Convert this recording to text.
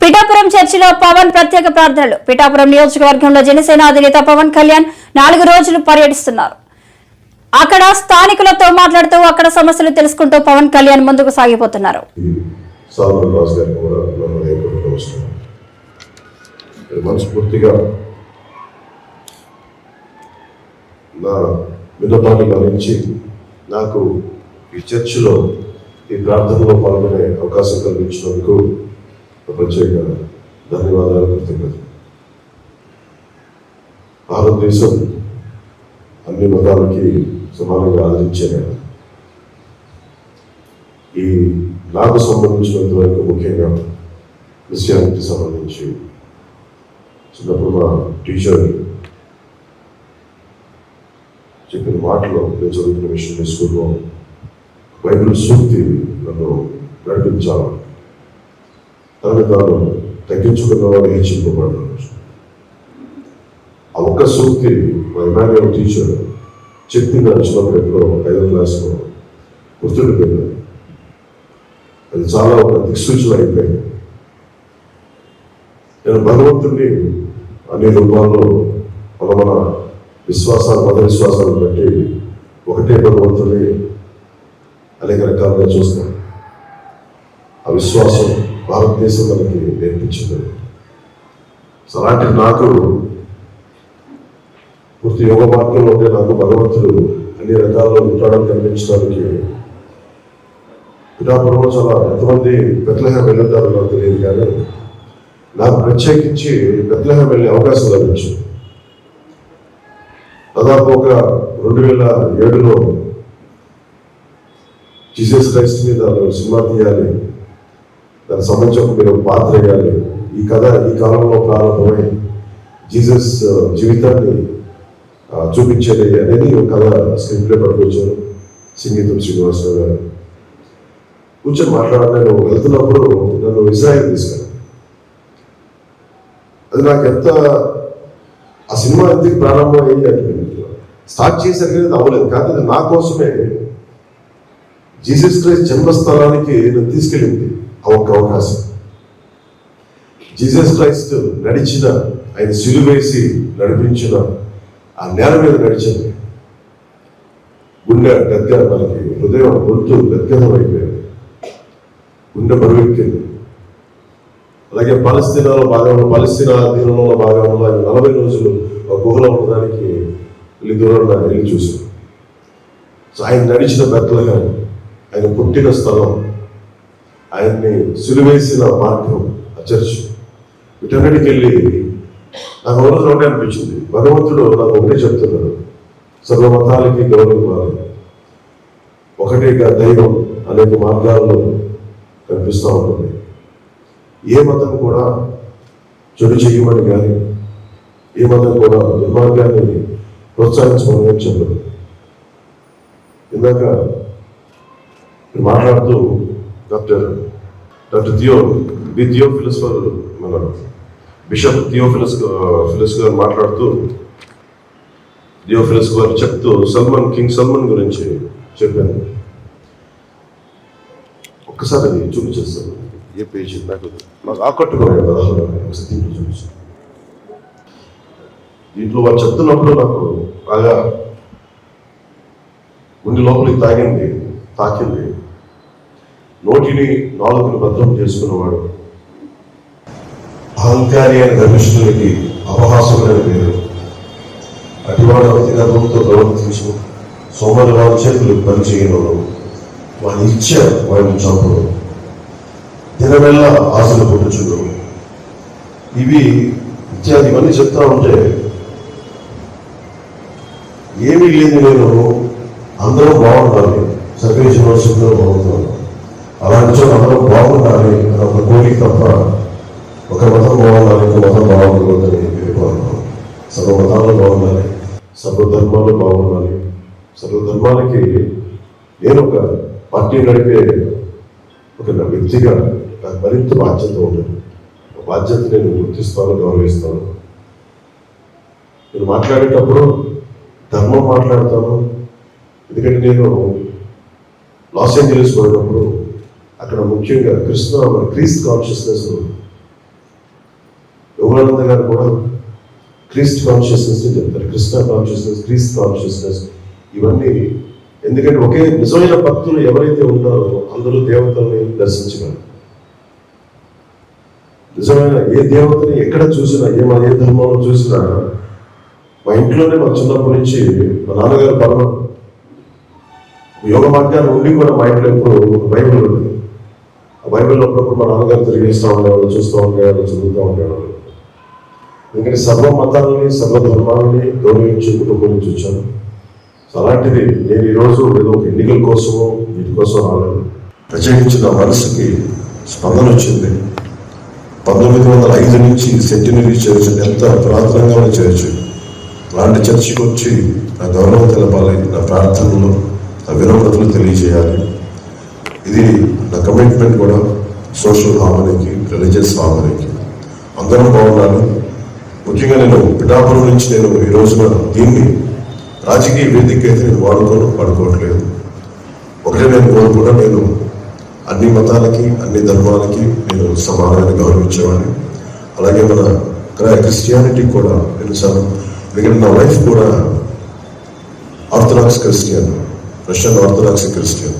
పిఠాపురం చర్చిలో పవన్ ప్రత్యేక ప్రార్థనలు. పిఠాపురం నియోజకవర్గంలో జనసేన అధినేత పవన్ కళ్యాణ్ నాలుగు రోజులు పర్యటిస్తున్నారు. అక్కడ స్థానికులతో మాట్లాడుతూ అక్కడ సమస్యలు తెలుసుకుంటూ పవన్ కళ్యాణ్ ముందుకు సాగిపోతున్నారు. మనస్ఫూర్తిగా నా విన్నపాన్ని గమనించి నాకు ఈ చర్చిలో ఈ ప్రార్థనలో పాల్గొనే అవకాశం కల్పించినందుకు ప్రత్యేక ధన్యవాదాలు కృతజ్ఞతలు. భారతదేశం అన్ని మతాలకి సమానంగా ఆదరించే ఈ నాకు సంబంధించినంత వరకు ముఖ్యంగా క్రిస్టియానిటీ సంబంధించి చిన్నప్పుడు మా టీచర్ చెప్పిన మాటలో నేను చదువుతున్న విషయం స్కూల్లో బైబిల్ సూక్తి నన్ను నడిపించాలని తనని తాను తగ్గించుకున్నవాడు హెచ్చింపబడ్డాడు ఆ ఒక్క సూక్తి మా ఇమాన్యువల్ టీచర్ చెప్పింది చిన్నప్పుడు ఎప్పుడో ఐదో క్లాస్లో గుర్తుండిపోయింది. అది చాలా ఒక దిక్సూచన అయిపోయింది. నేను భగవంతుడిని అన్ని రూపాల్లో మన మన విశ్వాసాలు మత విశ్వాసాలను బట్టి ఒకటే భగవంతుడిని అనేక రకాలుగా చూస్తాం ఆ విశ్వాసం భారతదేశం మనకి నేర్పించింది. సో అలాంటి నాకు పూర్తి యోగ మార్గంలో ఉంటే నాకు భగవంతుడు అన్ని రకాల్లో ఉంటాడని కనిపించడానికి పిఠాపురంలో చాలా ఎంతమంది బెత్లహం వెళ్ళుతారో నాకు తెలియదు కానీ నాకు ప్రత్యేకించి బెత్లహం వెళ్ళే అవకాశం లభించింది. దాదాపు ఒక రెండు వేల ఏడులో జీసస్ క్రైస్ట్ మీద సినిమా తీయాలి దానికి సంబంధించి మీరు పాత్ర వేయాలి. ఈ కథ ఈ కాలంలో ప్రారంభమై జీసస్ జీవితాన్ని చూపించేది అనేది ఒక కథ స్క్రీన్ ప్లే పట్టుకొచ్చారు సంగీతం శ్రీనివాసరావు గారు కూర్చొని మాట్లాడాలి నేను వెళ్తున్నప్పుడు నన్ను ఇజ్రాయిల్ తీసుకెళ్ళాను అది నాకు ఎంత ఆ సినిమా ఎందుకు ప్రారంభం అయింది అనిపించింది స్టార్ట్ చేశారు కానీ అది అవ్వలేదు. కానీ నా కోసమే జీసస్ క్రైస్ట్ జన్మస్థలానికి నన్ను తీసుకెళ్ళింది. ఒక అవకాశం జీసస్ క్రైస్ట్ నడిచిన ఆయన సిలువేసి నడిపించిన ఆ నేల మీద నడిచింది గుండె గద్గ మనకి హృదయం గొంతు గద్గదం అయిపోయింది. గుండె బరువెక్కింది. అలాగే పలస్తీనాలో భాగంలో పలస్తీనా దీనంలో భాగంలో ఆయన నలభై రోజులు ఒక గుహలో ఉండడానికి వెళ్ళి దూరంగా వెళ్ళి చూశాను సో ఆయన నడిచిన బెత్తలహం ఆయన పుట్టిన స్థలం ఆయన్ని సులువేసిన మార్గం ఆ చర్చ్. వీటన్నిటికి వెళ్ళి నాకు ఒక రోజు అనిపించింది. భగవంతుడు నాకు ఒకటే చెప్తున్నాడు. సర్వ మతాలకి గౌరవం ఒకటేగా దైవం అనేక మార్గాల్లో కనిపిస్తూ ఉంటుంది. ఏ మతం కూడా చెడు చేయమని కానీ ఏ మతం కూడా దుర్మార్గాన్ని ప్రోత్సహించమని కానీ చెప్పదు ఇందాక మాట్లాడుతూ doctor doctor Theo the Theo గారు మన బిషప్ థియో ఫిలస్ గారు మాట్లాడుతూ థియోఫిలస్ గారు చెప్తూ సల్మాన్ కింగ్ సల్మాన్ గురించి చెప్పాను ఒక్కసారి అది చూపించేస్తాను. ఏ పేజ్ నాకు నాకు ఆకట్టుకోలేదు ఒకసారి దీంట్లో చూపించాను దీంట్లో వాళ్ళు చెప్తున్నప్పుడు నాకు బాగా ఉండి లోపలికి తాగింది తాకింది. నోటిని నాలుగును భద్రం చేసుకున్నవాడు. అహంకారి అయిన గర్భిష్ఠులకి అపహాసమైన పేరు. అటివాడు అతి గర్భంతో ప్రవర్తించు సోమరు వారి చేతులు పనిచేయను వాని ఇచ్చ వాడిని చంపడు. దినమెల్ల ఆశలు పుట్టుచుండు. ఇవి ఇత్యాది ఇవన్నీ చెప్తా ఉంటే ఏమీ లేదు నేను అందరూ బాగుండాలి. సర్వేజ్ బాగుంటారు అలా అలాంటి చోట బాగుండాలి అని ఒక కోరిక తప్ప ఒక మతం బాగుండాలి ఇంకో మతం బాగుండకూడదని వెళ్ళిపోతున్నాను సర్వ మతాలు బాగుండాలి సర్వధర్మాలు బాగుండాలి. సర్వధర్మాలకి నేను ఒక పార్టీ నడిపే ఒక నా వ్యక్తిగా నాకు మరింత బాధ్యత ఉంటుంది ఆ బాధ్యత నేను గుర్తిస్తాను గౌరవిస్తాను. నేను మాట్లాడేటప్పుడు ధర్మం మాట్లాడతాను. ఎందుకంటే నేను లాస్ ఏంజలీస్ పోయినప్పుడు అక్కడ ముఖ్యంగా కృష్ణ మన క్రీస్తు కాన్షియస్నెస్ యోగానంద గారు కూడా క్రీస్ట్ కాన్షియస్నెస్ చెప్తారు. కృష్ణ కాన్షియస్నెస్ క్రీస్త్ కాన్షియస్నెస్ ఇవన్నీ ఎందుకంటే ఒకే నిజమైన భక్తులు ఎవరైతే ఉంటారో అందరూ దేవతల్ని దర్శించగలరు. నిజమైన ఏ దేవతని ఎక్కడ చూసినా ఏ మా ఏ ధర్మంలో చూసినా మా ఇంట్లోనే మా చిన్నప్పటి నుంచి మా నాన్నగారు పరమ యోగ మార్గాన్ని ఉండి కూడా మా ఇంట్లో ఎప్పుడు బైబిల్ ఉంది ఆ బైబిల్ అప్పుడప్పుడు మా నాన్నగారు తిరిగిస్తూ ఉండేవాళ్ళు చూస్తూ ఉండేవాళ్ళు చదువుతూ ఉండేవాళ్ళు. ఎందుకంటే సర్వ మతాలని సర్వ ధర్మాలని గౌరవించే కుటుంబం నుంచి వచ్చాను. సో అలాంటిది నేను ఈరోజు ఏదో ఒక ఎన్నికల కోసమో వీటి కోసం రాలేదు. ప్రత్యేకించి నా మనసుకి స్పందన వచ్చింది. పంతొమ్మిది వందల ఐదు నుంచి సెంటినరీ చర్చ్ ఎంత పురాతనంగా ఉన్న చర్చ్. అలాంటి చర్చికి వచ్చి నా గౌరవం తెలపాలి నా ప్రార్థనలు నా వినమ్రతలు తెలియజేయాలి. ఇది నా కమిట్మెంట్ కూడా సోషల్ హార్మనీకి రిలీజియస్ హార్మనీకి అందరం బాగున్నారు. ముఖ్యంగా నేను పిఠాపురం నుంచి నేను ఈ రోజున దీన్ని రాజకీయ వేదిక అయితే నేను వాడుకోను వాడుకోవట్లేదు. ఒకటే నేను కోరుకున్నా నేను అన్ని మతాలకి అన్ని ధర్మాలకి నేను సమానంగా గౌరవించేవాడిని. అలాగే మన క్రిస్టియానిటీ కూడా నేను చాలా ఎందుకంటే నా వైఫ్ కూడా orthodox Christian Russian orthodox Christian.